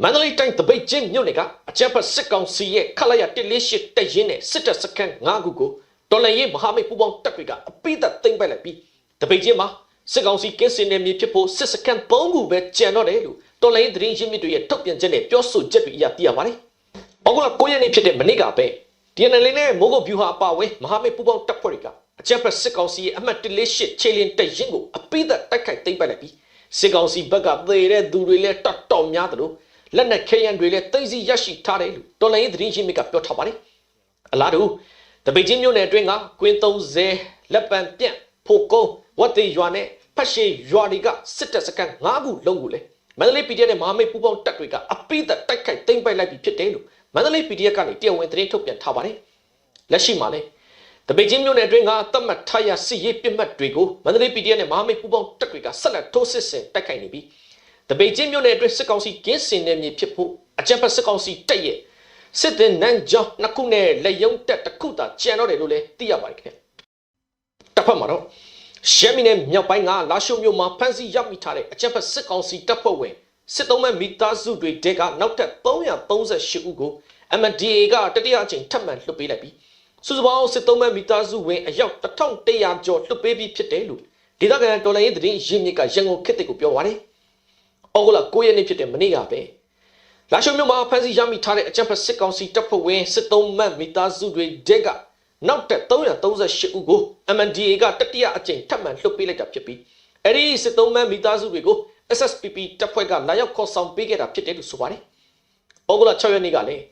မန္တလေးတိုင်းတပိတ်ချင်းမြို့နယ်ကအကြမ်းဖက်စစ်ကောင်စီရဲ့ခလာရ148တပ်ရင်းနဲ့စစ်တပ်စခန်း9ခုကိုတော်လှန်ရေးမဟာမိတ်ပူးပေါင်းတပ်တွေကအပိသက်သိမ်းပိုက်လိုက်ပြီးတပိတ်ချင်းမှာစစ်ကောင်စီကင်းစင်နယ်မြေဖြစ်ဖို့စစ်စခန်း3ခုပဲကျန်တော့တယ်လို့တော်လှန်ရေးသတင်းရင်းမြစ်တွေရဲ့ထုတ်ပြန်ချက်နဲ့ပြောဆိုချက်တွေအရသိရပါတယ်။ဩဂုတ်လ9ရက်နေ့ဖြစ်တဲ့မနေ့ကပဲ DNL နဲ့မိုးကုတ်ဗျူဟာအပါအဝင်မဟာမိတ်ပူးပေါင်းတပ်ဖွဲ့တွေကအကြမ်းဖက်စစ်ကောင်စီရဲ့အမှတ်148ခြေလင်းတပ်ရင်းကိုအပိသက်တိုက်ခိုက်သိမ်းပိုက်လိုက်ပြီးစစ်ကောင်စီဘက်ကသေတဲ့သူတွေလည်းတတ်တော်များသလို လက်နက်ခဲယမ်းတွေလည်းသိမ်းဆည်းရရှိထားတယ်လို့တော်လိုင်းရေးသတင်းရင်းမြစ်ကပြောထားပါတယ်။အလားတူတပိတ်ချင်းမြို့နယ်အတွင်းကကွင်း30လက်ပံပြန့်ဖို့ကုန်းဝတ်တေရွာနဲ့ဖက်ရှိရွာတွေကစစ်တပ်စခန်း၅ခုလုံးကိုလည်းမန္တလေး PDF နဲ့မဟာမိတ်ပူးပေါင်းတပ်တွေကအပိသက်တိုက်ခိုက်သိမ်းပိုက်လိုက်ပြီးဖြစ်တယ်လို့မန္တလေး PDF ကနေတရားဝင်သတင်းထုတ်ပြန်ထားပါတယ်။လက်ရှိမှာလည်းတပိတ်ချင်းမြို့နယ်အတွင်းကသတ်မှတ်ထားရစစ်ရေးပြစ်မှတ်တွေကိုမန္တလေး PDF နဲ့မဟာမိတ်ပူးပေါင်းတပ်တွေကဆက်လက်ထိုးစစ်ဆင်တိုက်ခိုက်နေပြီး တပိတ်ချင်းမြို့နယ်အတွင်းစစ်ကောင်စီကင်းစင်နယ်မြေဖြစ်ဖို့အကြမ်းဖက်စစ်ကောင်စီတပ်ရဲ့စစ်တင်နန်းကြောင်းနှစ်ခုနဲ့လက်ယုံတက်တစ်ခုသာကျန်တော့တယ်လို့လည်းသိရပါတယ်ခင်ဗျ။တစ်ဖက်မှာတော့ရှမ်းပြည်နယ်မြောက်ပိုင်းကလာရှိုမြို့မှာဖမ်းဆီးရောက်မိထားတဲ့အကြမ်းဖက်စစ်ကောင်စီတပ်ဖွဲ့ဝင်စစ်သုံးမဲ့မိသားစုတွေတဲကနောက်ထပ်338ဦးကို MDA ကတတိယအကြိမ်ထပ်မံလွှတ်ပေးလိုက်ပြီးစုစုပေါင်းစစ်သုံးမဲ့မိသားစုဝင်အယောက်1100ကျော်လွှတ်ပေးပြီးဖြစ်တယ်လို့ဒေသခံတော်လှန်ရေးသတင်းရင်းမြစ်ကရန်ကုန်ခေတ်တစ်ကိုပြောပါတယ်။ ဩဂုတ်လ9ရက်နေ့ဖြစ်တဲ့မနေ့ကပဲလာရှိုမြို့မှာဖမ်းဆီးရမိထားတဲ့အကြမ်းဖက်စစ်ကောင်စီတပ်ဖွဲ့ဝင်စစ်သုံးမဲ့မိသားစုတွေတဲကနောက်ထပ်338ဦးကို MNDA ကတတိယအကြိမ်ထပ်မံလွှတ်ပေးလိုက်တာဖြစ်ပြီးအဲ့ဒီစစ်သုံးမဲ့မိသားစုတွေကို SSPP တပ်ဖွဲ့ကလာရောက်ခေါ်ဆောင်ပေးခဲ့တာဖြစ်တယ်လို့ဆိုပါတယ်။ဩဂုတ်လ6ရက်နေ့ကလည်း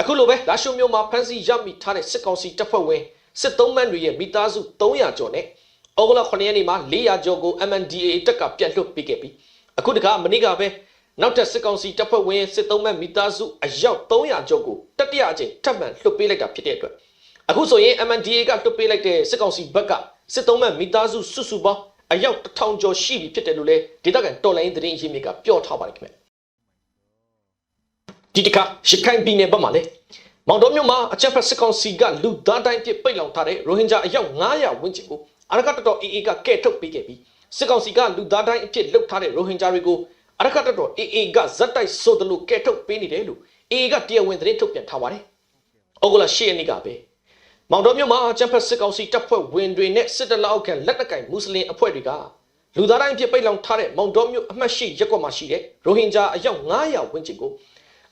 အခုလိုပဲလာရှိုမြို့မှာဖမ်းဆီးရမိထားတဲ့စစ်ကောင်စီတပ်ဖွဲ့ဝင်စစ်သုံးမန်းတွေရဲ့မိသားစု300ကျော်နဲ့ဩဂုတ်လ9ရက်နေ့မှာ400ကျော်ကို MNDA တပ်ကပြတ်လွှတ်ပေးခဲ့ပြီး အခုတခါမနေ့ကပဲနောက်ထပ်စစ်ကောင်စီတပ်ဖွဲ့ဝင်စစ်သုံးမန်းမိသားစုအယောက်300ကျော်ကိုတတိယအကြိမ်ထပ်မံလွှတ်ပေးလိုက်တာဖြစ်တဲ့အတွက်အခုဆိုရင် MNDA ကလွှတ်ပေးလိုက်တဲ့စစ်ကောင်စီဘက်ကစစ်သုံးမန်းမိသားစုစုစုပေါင်းအယောက်1000ကျော်ရှိပြီဖြစ်တယ်လို့လည်းဒေသခံတော်လိုင်းသတင်းရင်းမြစ်ကပြောထားပါတယ်ခင်ဗျဒီတခါရှခိုင်ပြည်နယ်ဘက်မှာလည်းမောင်တော်မြို့မှာအချက်ဖက်စစ်ကောင်စီကလူသားတိုင်းပြစ်ပိတ်လောင်ထားတဲ့ရိုဟင်ဂျာအယောက်900ဝန်းကျင်ကိုအရကတတော် AA ကကဲ့ထုတ်ပေးခဲ့ပြီး စစ်ကောင်စီကလူသားတိုင်းအဖြစ်လှုပ်ထားတဲ့ရိုဟင်ဂျာတွေကိုအရကတတော် AA ကဇက်တိုက်ဆိုသလိုကဲ့ထုတ်ပေးနေတယ်လို့ AA ကတရားဝင်သတင်းထုတ်ပြန်ထားပါတယ်။ဩဂုတ်လ10ရက်နေ့ကပဲမောင်တော်မြို့မှာအချက်ဖက်စစ်ကောင်စီတပ်ဖွဲ့ဝင်တွေနဲ့စစ်တပ်လက်အောက်ခံလက်နက်ကင်မွတ်စလင်အဖွဲ့တွေကလူသားတိုင်းဖြစ်ပိတ်လောင်ထားတဲ့မောင်တော်မြို့အမှတ်ရှိရက်ကွက်မှာရှိတဲ့ရိုဟင်ဂျာအယောက်900ဝန်းကျင်ကို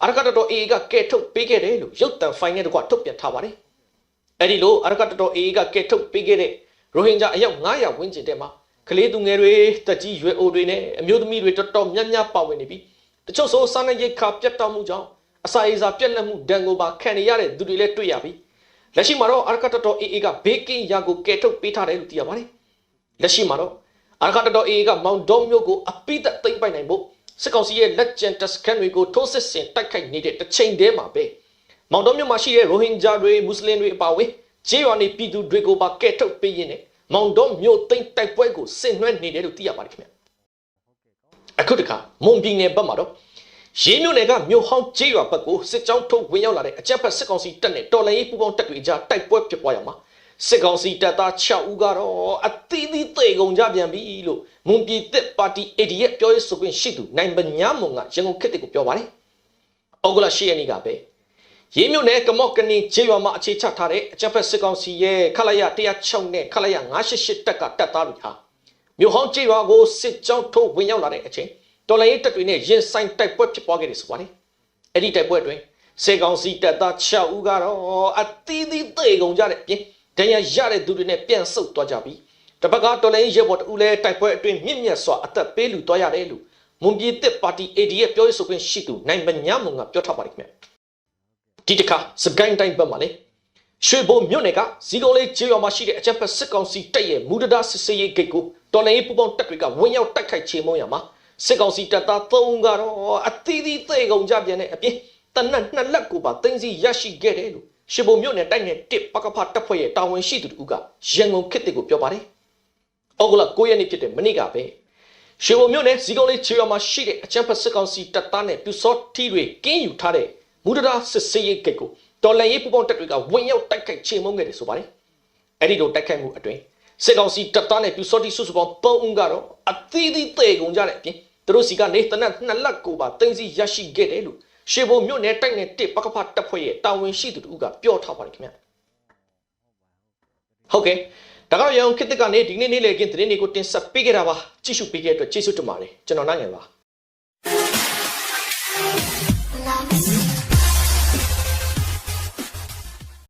အရကတတော် AA ကကဲထုတ်ပေးခဲ့တယ်လို့ရုပ်တံဖိုင်နဲ့တကွထုတ်ပြန်ထားပါတယ်။အဲဒီလိုအရကတတော် AA ကကဲထုတ်ပေးခဲ့တဲ့ရိုဟင်ဂျာအယောက်900ဝန်းကျင်တဲမှာ ကလေးသူငယ်တွေတက်ကြီးရွယ်အိုတွေနဲ့အမျိုးသမီးတွေတော်တော်များများပါဝင်နေပြီးတချို့ဆိုစားနပ်ရိက္ခာပြတ်တောက်မှုကြောင့်အစာအိမ်စာပြက်လက်မှုဒဏ်ကိုပါခံနေရတဲ့သူတွေလည်းတွေ့ရပြီးလက်ရှိမှာတော့အရကတတော် AA ကဘေးကင်းရာကိုကဲထုတ်ပေးထားတယ်လို့သိရပါတယ်။လက်ရှိမှာတော့အရကတတော် AA ကမောင်တော်မျိုးကိုအပိသက်သိမ့်ပိုင်နိုင်ဖို့စစ်ကောင်စီရဲ့လက်ကျန်တပ်စခန်းတွေကိုထိုးစစ်ဆင်တိုက်ခိုက်နေတဲ့တစ်ချိန်တည်းမှာပဲမောင်တော်မြို့မှာရှိတဲ့ရိုဟင်ဂျာတွေမွတ်စလင်တွေအပါအဝင်ဂျေးရွာနေပြည်သူတွေကိုပါကဲထုတ်ပေးရင်းနဲ့ မောင်တော်မြို့သိမ်းတိုက်ပွဲကိုဆင်နွှဲနေတယ်လို့သိရပါတယ်ခင်ဗျအခုတခါမွန်ပြည်နယ်ဘက်မှာတော့ရေးမြို့နယ်ကမြို့ဟောင်းဂျေးရွာဘက်ကိုစစ်ကြောင်းထုတ်ဝင်ရောက်လာတဲ့အကြက်ဖက်စစ်ကောင်စီတပ်နဲ့တော်လှန်ရေးပူးပေါင်းတပ်တွေကြားတိုက်ပွဲဖြစ်ပွားရမှာစစ်ကောင်စီတပ်သား6ဦးကတော့အသီးသီးသေကုန်ကြပြန်ပြီလို့မွန်ပြည်သက်ပါတီ AD ရဲ့ပြောရေးဆိုခွင့်ရှိသူနိုင်ပညာမွန်ကရန်ကုန်ခေတ်ကိုပြောပါတယ်။ဩဂုတ်လ10ရက်နေ့ကပဲ ရေးမြို့နယ်ကမော့ကနင်းကျေးရွာမှာအခြေချထားတဲ့အကြမ်းဖက်စစ်ကောင်စီရဲ့ခလာရ106နဲ့ခလာရ988တပ်ကတပ်သားတွေဟာမြို့ဟောင်းကျေးရွာကိုစစ်ကြောင်းထိုးဝင်ရောက်လာတဲ့အချိန်တော်လိုင်းရေးတပ်တွေနဲ့ရင်ဆိုင်တိုက်ပွဲဖြစ်ပွားခဲ့တယ်ဆိုပါတယ်။အဲ့ဒီတိုက်ပွဲအတွင်းစေကောင်စီတပ်သား6ဦးကတော့အသီးသီးသေကုန်ကြတဲ့အပြင်ဒဏ်ရာရတဲ့သူတွေနဲ့ပြန်ဆုတ်သွားကြပြီးတပတ်ကတော်လိုင်းရဲဘော်တူလဲတိုက်ပွဲအတွင်းမြင့်မြတ်စွာအသက်ပေးလူသွားရတယ်လို့မွန်ပြည်သက်ပါတီ AD ရဲ့ပြောရေးဆိုခွင့်ရှိသူနိုင်ပညာမုံကပြောထားပါတယ်ခင်ဗျ ဒီတခါစကိုင်းတိုင်းဘက်မှာလေရွှေဘုံမြို့နယ်ကဇီကုံလေးကျေးရွာမှာရှိတဲ့အကြက်ဖက်စစ်ကောင်စီတပ်ရဲ့မူဒဒါစစ်စေးရေးဂိတ်ကိုတော်လိုင်းရေးပူပေါင်းတပ်တွေကဝင်ရောက်တိုက်ခိုက်ချေမှုန်းရမှာစစ်ကောင်စီတပ်သား၃ဦးကတော့အသီးသီးသေကုန်ကြပြန်တဲ့အပြင်တနက်နှစ်လက်ကိုပါတင်းစီရရှိခဲ့တယ်လို့ရှေဘုံမြို့နယ်တိုက်နယ်တစ်ပကဖတပ်ဖွဲ့ရဲ့တာဝန်ရှိသူတို့ကရန်ကုန်ခေတ်တွေကိုပြောပါတယ်။ဩဂုတ်လ9ရက်နေ့ဖြစ်တဲ့မနေ့ကပဲရှေဘုံမြို့နယ်ဇီကုံလေးချေရမှာရှိတဲ့အချမ်းဖက်စစ်ကောင်စီတပ်သားနဲ့ပြူစောထီတွေကင်းယူထားတဲ့ မူဒရာစစ်စေးရေးဂိတ်ကိုတော်လန်ရေးပူပေါင်းတပ်တွေကဝင်ရောက်တိုက်ခိုက်ချေမှုန်းခဲ့တယ်ဆိုပါတယ်။အဲ့ဒီလိုတိုက်ခိုက်မှုအတွင်းစစ်ကောင်စီတပ်သားနဲ့ပြူစောထီစုစုပေါင်း3ဦးကတော့အသီးသီးသေကုန်ကြတဲ့အပြင်သူတို့စီကနေတနက်နှစ်လက်ကိုပါတင်စီရရှိခဲ့တယ်လို့ရှေဘုံမြို့နယ်တိုက်နယ်တစ်ပကဖတပ်ဖွဲ့ရဲ့တာဝန်ရှိသူတို့ကပြောထားပါတယ်ခင်ဗျဟုတ်ကဲ့ဒါကတော့ရအောင်ခေတ်သစ်ကနေဒီနေ့နေ့လေကင်းသတင်းတွေကိုတင်ဆက်ပေးခဲ့တာပါကြည့်ရှုပေးခဲ့တဲ့အတွက်ကျေးဇူးတင်ပါတယ်ကျွန်တော်နိုင်ငယ်ပါ